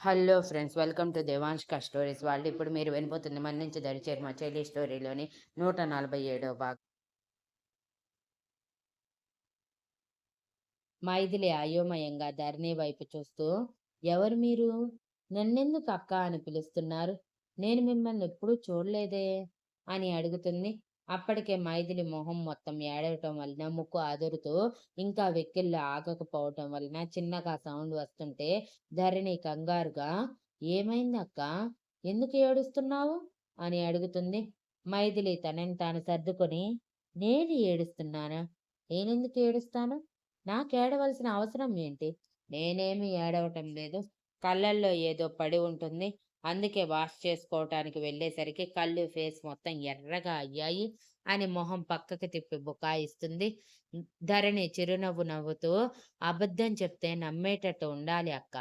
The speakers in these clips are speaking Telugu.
Hello friends welcome to Devanshka stories. వాళ్ళు ఇప్పుడు మీరు వినిపోతుంది మన నుంచి దరిచేరు మా చెల్లి స్టోరీలోని నూట నలభై ఏడో భాగం. మైథిలి అయోమయంగా ధరణి వైపు చూస్తూ ఎవరు మీరు? నన్నెందుకు అక్క అని పిలుస్తున్నారు? నేను మిమ్మల్ని ఎప్పుడూ చూడలేదే అని అడుగుతుంది అప్పటికే మైథిలి మొహం మొత్తం ఏడవటం వలన ముక్కు అదురుతూ ఇంకా వెక్కిళ్ళు ఆగకపోవటం వలన చిన్నగా సౌండ్ వస్తుంటే ధరణి కంగారుగా ఏమైంది అక్క ఎందుకు ఏడుస్తున్నావు? అని అడుగుతుంది. మైథిలి తనని తాను సర్దుకొని నేను ఏడుస్తున్నానా? నేనెందుకు ఏడుస్తాను? నాకు ఏడవలసిన అవసరం ఏంటి? నేనేమి ఏడవటం లేదు. కళ్ళల్లో ఏదో పడి ఉంటుంది. అందుకే వాష్ చేసుకోవటానికి వెళ్ళేసరికి కళ్ళు ఫేస్ మొత్తం ఎర్రగా అయ్యాయి అని మొహం పక్కకి తిప్పి బుకాయిస్తుంది. ధరణి చిరునవ్వు నవ్వుతూ అబద్ధం చెప్తే నమ్మేటట్టు ఉండాలి అక్క.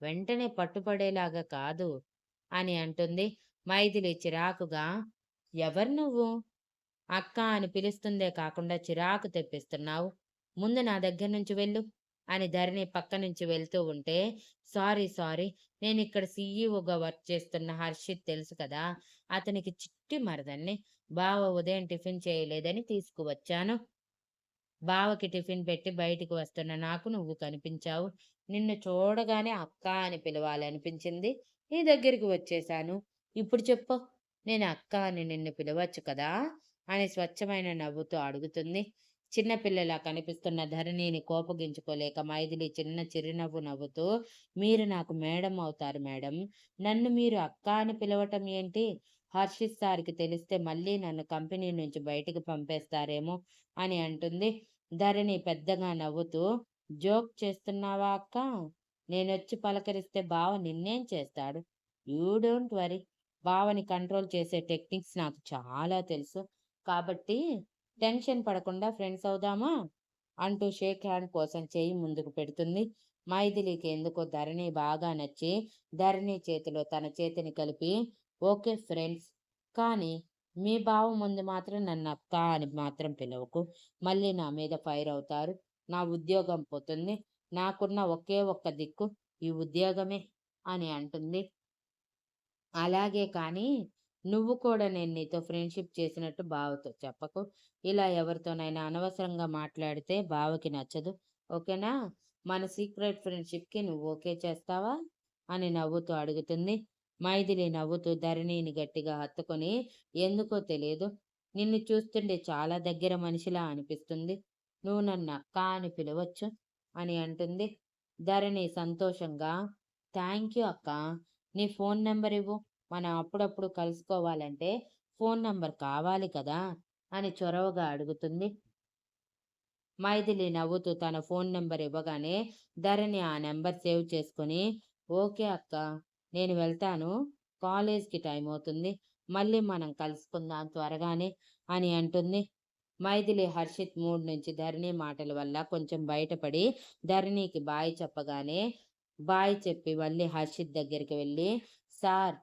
వెంటనే పట్టుపడేలాగా కాదు అని అంటుంది. మైథిలి చిరాకుగా ఎవరు నువ్వు? అక్క అని పిలుస్తుందే కాకుండా చిరాకు తెప్పిస్తున్నావు. ముందు నా దగ్గర నుంచి వెళ్ళు. అని ధరణి పక్క నుంచి వెళ్తూ ఉంటే సారీ సారీ నేను ఇక్కడ సీఈఓగా వర్క్ చేస్తున్న హర్షిత్ తెలుసు కదా అతనికి చిట్టి మరదల్ని బావ ఉదయం టిఫిన్ చేయలేదని తీసుకువచ్చాను. బావకి టిఫిన్ పెట్టి బయటికి వస్తున్న నాకు నువ్వు కనిపించావు. నిన్ను చూడగానే అక్క అని పిలవాలనిపించింది. నీ దగ్గరికి వచ్చేశాను. ఇప్పుడు చెప్పు నేను అక్క అని నిన్ను పిలవచ్చు కదా? అని స్వచ్ఛమైన నవ్వుతూ అడుగుతుంది. చిన్నపిల్లలా కనిపిస్తున్న ధరణిని కోపగించుకోలేక మైథిలి చిన్న చిరునవ్వు నవ్వుతూ మీరు నాకు మేడం అవుతారు మేడం. నన్ను మీరు అక్క అని పిలవటం ఏంటి? హర్షిత్ సార్కి తెలిస్తే మళ్ళీ నన్ను కంపెనీ నుంచి బయటికి పంపేస్తారేమో అని అంటుంది. ధరణి పెద్దగా నవ్వుతూ జోక్ చేస్తున్నావా అక్క? నేనొచ్చి పలకరిస్తే బావ నిన్నేం చేస్తాడు? You don't worry. బావని కంట్రోల్ చేసే టెక్నిక్స్ నాకు చాలా తెలుసు. కాబట్టి టెన్షన్ పడకుండా ఫ్రెండ్స్ అవుదామా? అంటూ షేక్ హ్యాండ్ కోసం చేయి ముందుకు పెడుతుంది. మైథిలికి ఎందుకో ధరణి బాగా నచ్చి ధరణి చేతిలో తన చేతిని కలిపి ఓకే ఫ్రెండ్స్ కానీ మీ బావ ముందు మాత్రం నన్ను అక్క అని మాత్రం పిలవకు. మళ్ళీ నా మీద ఫైర్ అవుతారు. నా ఉద్యోగం పోతుంది. నాకున్న ఒకే ఒక్క దిక్కు ఈ ఉద్యోగమే అని అంటుంది. అలాగే కానీ నువ్వు కూడా నేను నీతో ఫ్రెండ్షిప్ చేసినట్టు బావతో చెప్పకు. ఇలా ఎవరితోనైనా అనవసరంగా మాట్లాడితే బావకి నచ్చదు. ఓకేనా? మన సీక్రెట్ ఫ్రెండ్షిప్కి నువ్వు ఓకే చేస్తావా? అని నవ్వుతూ అడుగుతుంది. మైథిలి నవ్వుతూ ధరణిని గట్టిగా హత్తుకొని ఎందుకో తెలియదు నిన్ను చూస్తుంటే చాలా దగ్గర మనిషిలా అనిపిస్తుంది. నువ్వు నన్ను అక్క అని పిలవచ్చు అని అంటుంది. ధరణి సంతోషంగా థ్యాంక్ యూ అక్క. నీ ఫోన్ నెంబర్ ఇవ్వు. మనం అప్పుడప్పుడు కలుసుకోవాలంటే ఫోన్ నంబర్ కావాలి కదా అని చొరవగా అడుగుతుంది. మైథిలి నవ్వుతూ తన ఫోన్ నెంబర్ ఇవ్వగానే ధరణి ఆ నెంబర్ సేవ్ చేసుకుని ఓకే అక్క నేను వెళ్తాను కాలేజ్కి టైం అవుతుంది మళ్ళీ మనం కలుసుకుందాం త్వరగానే అని అంటుంది. మైథిలి హర్షిత్ మూడ్ నుంచి ధరణి మాటల వల్ల కొంచెం బయటపడి ధరణికి బాయ్ చెప్పగానే బాయ్ చెప్పి మళ్ళీ హర్షిత్ దగ్గరికి వెళ్ళి సార్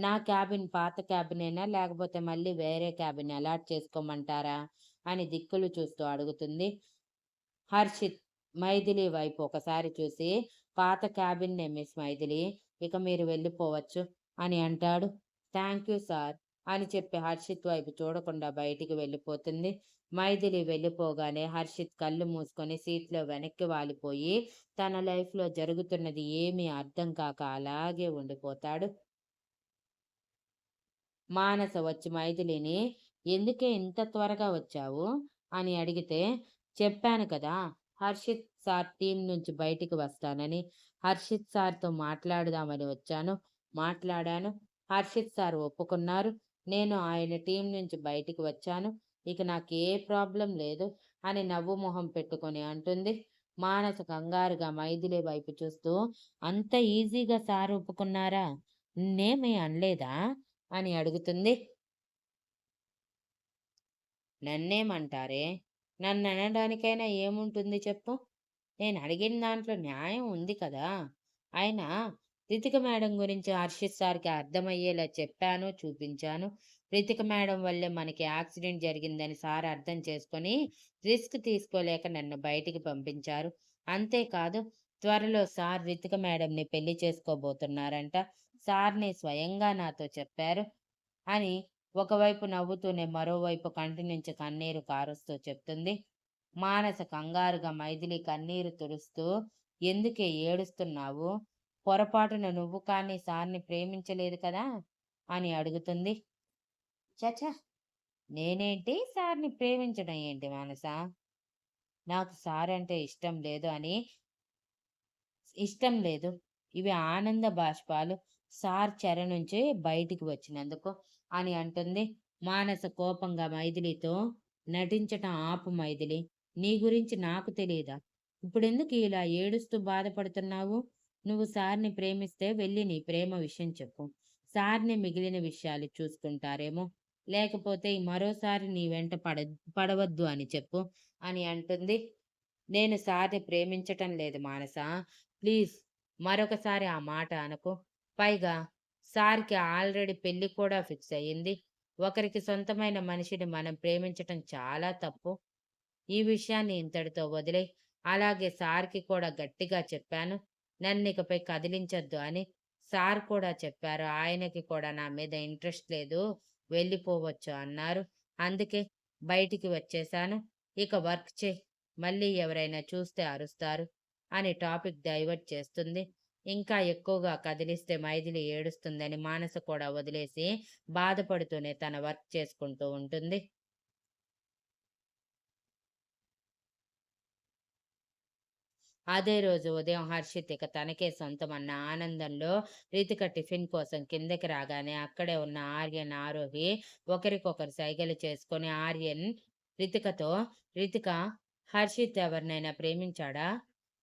నా క్యాబిన్ పాత క్యాబినేనా? లేకపోతే మళ్ళీ వేరే క్యాబిన్ అలాట్ చేసుకోమంటారా? అని దిక్కులు చూస్తూ అడుగుతుంది హర్షిత్. మైథిలి వైపు ఒకసారి చూసి పాత క్యాబిన్నే మిస్ మైథిలి ఇక మీరు వెళ్ళిపోవచ్చు అని అంటాడు. థ్యాంక్ యూ సార్ అని చెప్పి హర్షిత్ వైపు చూడకుండా బయటికి వెళ్ళిపోతుంది. మైథిలి వెళ్ళిపోగానే హర్షిత్ కళ్ళు మూసుకొని సీట్లో వెనక్కి వాలిపోయి తన లైఫ్లో జరుగుతున్నది ఏమీ అర్థం కాక అలాగే ఉండిపోతాడు. మానస వచ్చి మైథిలిని ఎందుకే ఇంత త్వరగా వచ్చావు? అని అడిగితే చెప్పాను కదా హర్షిత్ సార్ టీం నుంచి బయటికి వస్తానని. హర్షిత్ సార్తో మాట్లాడదామని వచ్చాను. మాట్లాడాను. హర్షిత్ సార్ ఒప్పుకున్నారు. నేను ఆయన టీం నుంచి బయటికి వచ్చాను. ఇక నాకు ఏ ప్రాబ్లం లేదు అని నవ్వు మొహం పెట్టుకొని అంటుంది. మానస కంగారుగా మైథిలి వైపు చూస్తూ అంత ఈజీగా సార్ ఒప్పుకున్నారా? నేమే అనలేదా? అని అడుగుతుంది. నన్నేమంటారే? నన్ను అనడానికైనా ఏముంటుంది చెప్పు? నేను అడిగిన దాంట్లో న్యాయం ఉంది కదా? అయినా రితిక మేడం గురించి హర్షిత్ సార్కి అర్థమయ్యేలా చెప్పాను చూపించాను. రితిక మేడం వల్లే మనకి యాక్సిడెంట్ జరిగిందని సార్ అర్థం చేసుకొని రిస్క్ తీసుకోలేక నన్ను బయటికి పంపించారు. అంతేకాదు త్వరలో సార్ రితిక మేడంని పెళ్ళి చేసుకోబోతున్నారంట. సార్ని స్వయంగా నాతో చెప్పారు. అని ఒకవైపు నవ్వుతూనే మరోవైపు కంటి నుంచి కన్నీరు కారుస్తూ చెప్తుంది. మానస కంగారుగా మైథిలి కన్నీరు తుడుస్తూ ఎందుకే ఏడుస్తున్నావు? పొరపాటున నువ్వు కానీ సార్ని ప్రేమించలేదు కదా అని అడుగుతుంది. చచ నేనేంటి సార్ని ప్రేమించడం ఏంటి మానస? నాకు సార్ అంటే ఇష్టం లేదు అని ఇష్టం లేదు. ఇవి ఆనంద బాష్పాలు. సార్ చెర నుంచి బయటికి వచ్చినందుకు అని అంటుంది. మానస కోపంగా మైథిలితో నటించటం ఆపు మైథిలి. నీ గురించి నాకు తెలియదా ఇప్పుడెందుకు ఇలా ఏడుస్తూ బాధపడుతున్నావు? నువ్వు సార్ని ప్రేమిస్తే వెళ్ళి నీ ప్రేమ విషయం చెప్పు. సార్ని మిగిలిన విషయాలు చూసుకుంటారేమో. లేకపోతే మరోసారి నీ వెంట పడ పడవద్దు అని చెప్పు అని అంటుంది. నేను సార్ని ప్రేమించటం లేదు మానస. ప్లీజ్ మరొకసారి ఆ మాట అనుకో. పైగా సార్కి ఆల్రెడీ పెళ్ళి కూడా ఫిక్స్ అయ్యింది. ఒకరికి సొంతమైన మనిషిని మనం ప్రేమించటం చాలా తప్పు. ఈ విషయాన్ని ఇంతటితో వదిలే అలాగే సార్కి కూడా గట్టిగా చెప్పాను. నన్ను ఇకపై కదిలించొద్దు అని సార్ కూడా చెప్పారు. ఆయనకి కూడా నా మీద ఇంట్రెస్ట్ లేదు. వెళ్ళిపోవచ్చు అన్నారు. అందుకే బయటికి వచ్చేసాను. ఇక వర్క్ చే మళ్ళీ ఎవరైనా చూస్తే అరుస్తారు అని టాపిక్ డైవర్ట్ చేస్తుంది. ఇంకా ఎక్కువగా కదిలిస్తే మైథిలి ఏడుస్తుందని మానస కూడా వదిలేసి బాధపడుతూనే తన వర్క్ చేసుకుంటూ ఉంటుంది. అదే రోజు ఉదయం హర్షిత్ ఇక తనకే సొంతమన్న ఆనందంలో రితిక టిఫిన్ కోసం కిందకి రాగానే అక్కడే ఉన్న ఆర్యన్ ఆరోహి ఒకరికొకరు సైగలు చేసుకొని ఆర్యన్ రితికతో రితిక హర్షిత్ ఎవరినైనా ప్రేమించాడా?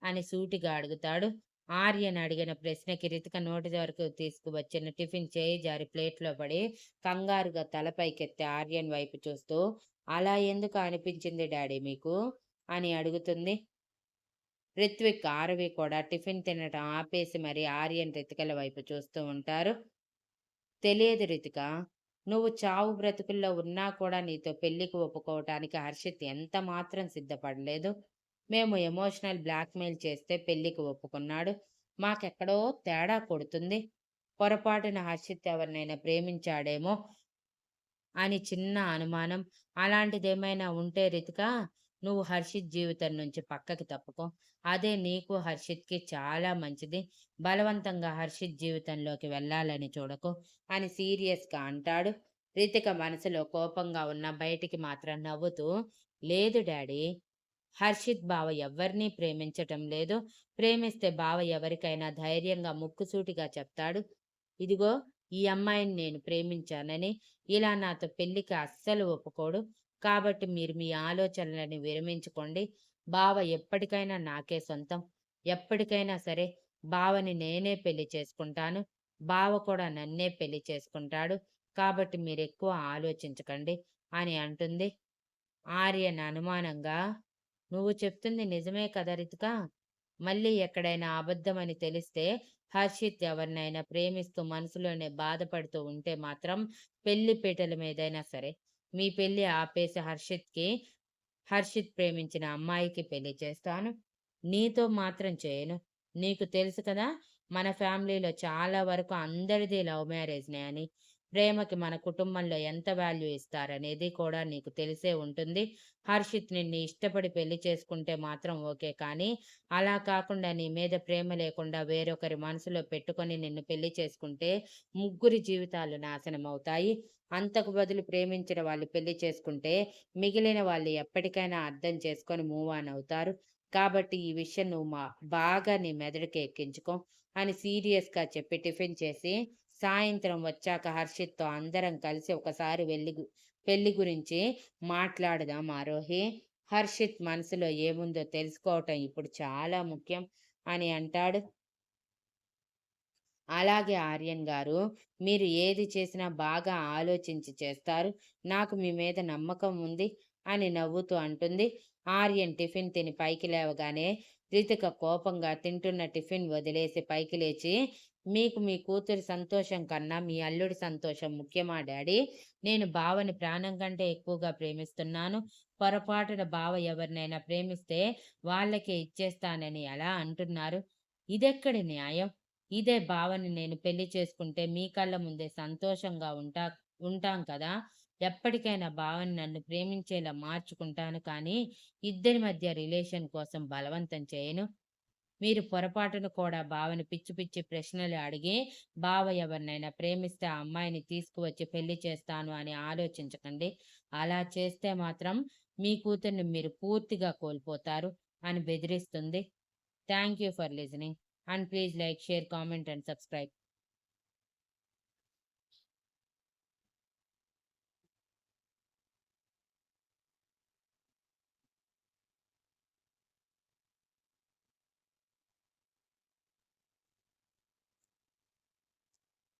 అని సూటిగా అడుగుతాడు. ఆర్యన్ అడిగిన ప్రశ్నకి రితిక నోటి వరకు తీసుకువచ్చిన టిఫిన్ చేయి జారి ప్లేట్లో పడి కంగారుగా తలపైకెత్తి ఆర్యన్ వైపు చూస్తూ అలా ఎందుకు అనిపించింది డాడీ మీకు? అని అడుగుతుంది. రిత్విక్ ఆరవి కూడా టిఫిన్ తినటం ఆపేసి మరి ఆర్యన్ రితికల వైపు చూస్తూ ఉంటారు. తెలియదు రితిక నువ్వు చావు బ్రతుకుల్లో ఉన్నా కూడా నీతో పెళ్ళికి ఒప్పుకోవటానికి హర్షిత్ ఎంత మాత్రం సిద్ధపడలేదు. మేము ఎమోషనల్ బ్లాక్మెయిల్ చేస్తే పెళ్ళికి ఒప్పుకున్నాడు. మాకెక్కడో తేడా కొడుతుంది. పొరపాటున హర్షిత్ ఎవరినైనా ప్రేమించాడేమో అని చిన్న అనుమానం. అలాంటిదేమైనా ఉంటే రితిక నువ్వు హర్షిత్ జీవితం నుంచి పక్కకి తప్పుకో. అదే నీకు హర్షిత్కి చాలా మంచిది. బలవంతంగా హర్షిత్ జీవితంలోకి వెళ్ళాలని చూడకు అని సీరియస్గా అంటాడు. రితిక మనసులో కోపంగా ఉన్న బయటికి మాత్రం నవ్వుతూ లేదు డాడీ హర్షిత్ బావ ఎవరినీ ప్రేమించటం లేదు. ప్రేమిస్తే బావ ఎవరికైనా ధైర్యంగా ముక్కుసూటిగా చెప్తాడు. ఇదిగో ఈ అమ్మాయిని నేను ప్రేమించానని ఇలా నాతో పెళ్ళికి అస్సలు ఒప్పుకోడు. కాబట్టి మీరు మీ ఆలోచనలని విరమించుకోండి. బావ ఎప్పటికైనా నాకే సొంతం. ఎప్పటికైనా సరే బావని నేనే పెళ్ళి చేసుకుంటాను. బావ కూడా నన్నే పెళ్ళి చేసుకుంటాడు. కాబట్టి మీరు ఎక్కువ ఆలోచించకండి అని అంటుంది. ఆర్యన్ అనుమానంగా నువ్వు చెప్తుంది నిజమే కదా రితిక? మళ్ళీ ఎక్కడైనా అబద్ధమని తెలిస్తే హర్షిత్ ఎవరినైనా ప్రేమిస్తూ మనసులోనే బాధపడుతూ ఉంటే మాత్రం పెళ్ళి పీటల మీదైనా సరే మీ పెళ్ళి ఆపేసి హర్షిత్కి హర్షిత్ ప్రేమించిన అమ్మాయికి పెళ్ళి చేస్తాను. నీతో మాత్రం చేయను. నీకు తెలుసు కదా మన ఫ్యామిలీలో చాలా వరకు అందరిది లవ్ మ్యారేజ్నే అని. ప్రేమకి మన కుటుంబంలో ఎంత వాల్యూ ఇస్తారనేది కూడా నీకు తెలిసే ఉంటుంది. హర్షిత్ నిన్ను ఇష్టపడి పెళ్ళి చేసుకుంటే మాత్రం ఓకే. కానీ అలా కాకుండా నీ మీద ప్రేమ లేకుండా వేరొకరి మనసులో పెట్టుకొని నిన్ను పెళ్ళి చేసుకుంటే ముగ్గురి జీవితాలు నాశనం అవుతాయి. అంతకు బదులు ప్రేమించిన వాళ్ళు పెళ్ళి చేసుకుంటే మిగిలిన వాళ్ళు ఎప్పటికైనా అర్థం చేసుకొని మూవ్ ఆన్ అవుతారు. కాబట్టి ఈ విషయం నువ్వు మా బాగా నీ మెదడుకి ఎక్కించుకో అని సీరియస్గా చెప్పి టిఫిన్ చేసి సాయంత్రం వచ్చాక హర్షిత్తో అందరం కలిసి ఒకసారి వెళ్ళి పెళ్ళి గురించి మాట్లాడదాం ఆరోహి. హర్షిత్ మనసులో ఏముందో తెలుసుకోవటం ఇప్పుడు చాలా ముఖ్యం అని అంటాడు. అలాగే ఆర్యన్ గారు మీరు ఏది చేసినా బాగా ఆలోచించి చేస్తారు. నాకు మీ మీద నమ్మకం ఉంది అని నవ్వుతూ అంటుంది. ఆర్యన్ టిఫిన్ తిని పైకి లేవగానే రితిక కోపంగా తింటున్న టిఫిన్ వదిలేసి పైకి లేచి మీకు మీ కూతురి సంతోషం కన్నా మీ అల్లుడి సంతోషం ముఖ్యమా డాడీ? నేను బావని ప్రాణం కంటే ఎక్కువగా ప్రేమిస్తున్నాను. పొరపాటున బావ ఎవరినైనా ప్రేమిస్తే వాళ్ళకే ఇచ్చేస్తానని ఎలా అంటున్నారు. ఇదెక్కడి న్యాయం? ఇదే బావని నేను పెళ్ళి చేసుకుంటే మీ కళ్ళ ముందే సంతోషంగా ఉంటా ఉంటాం కదా? ఎప్పటికైనా బావని నన్ను ప్రేమించేలా మార్చుకుంటాను కానీ ఇద్దరి మధ్య రిలేషన్ కోసం బలవంతం చేయను. మీరు పొరపాటున కూడా బావని పిచ్చి పిచ్చి ప్రశ్నలు అడిగి బావ ఎవరినైనా ప్రేమిస్తే ఆ అమ్మాయిని తీసుకువచ్చి పెళ్ళి చేస్తాను అని ఆలోచించకండి. అలా చేస్తే మాత్రం మీ కూతుర్ని మీరు పూర్తిగా కోల్పోతారు అని బెదిరిస్తుంది. Thank you for listening. And please like share comment and subscribe.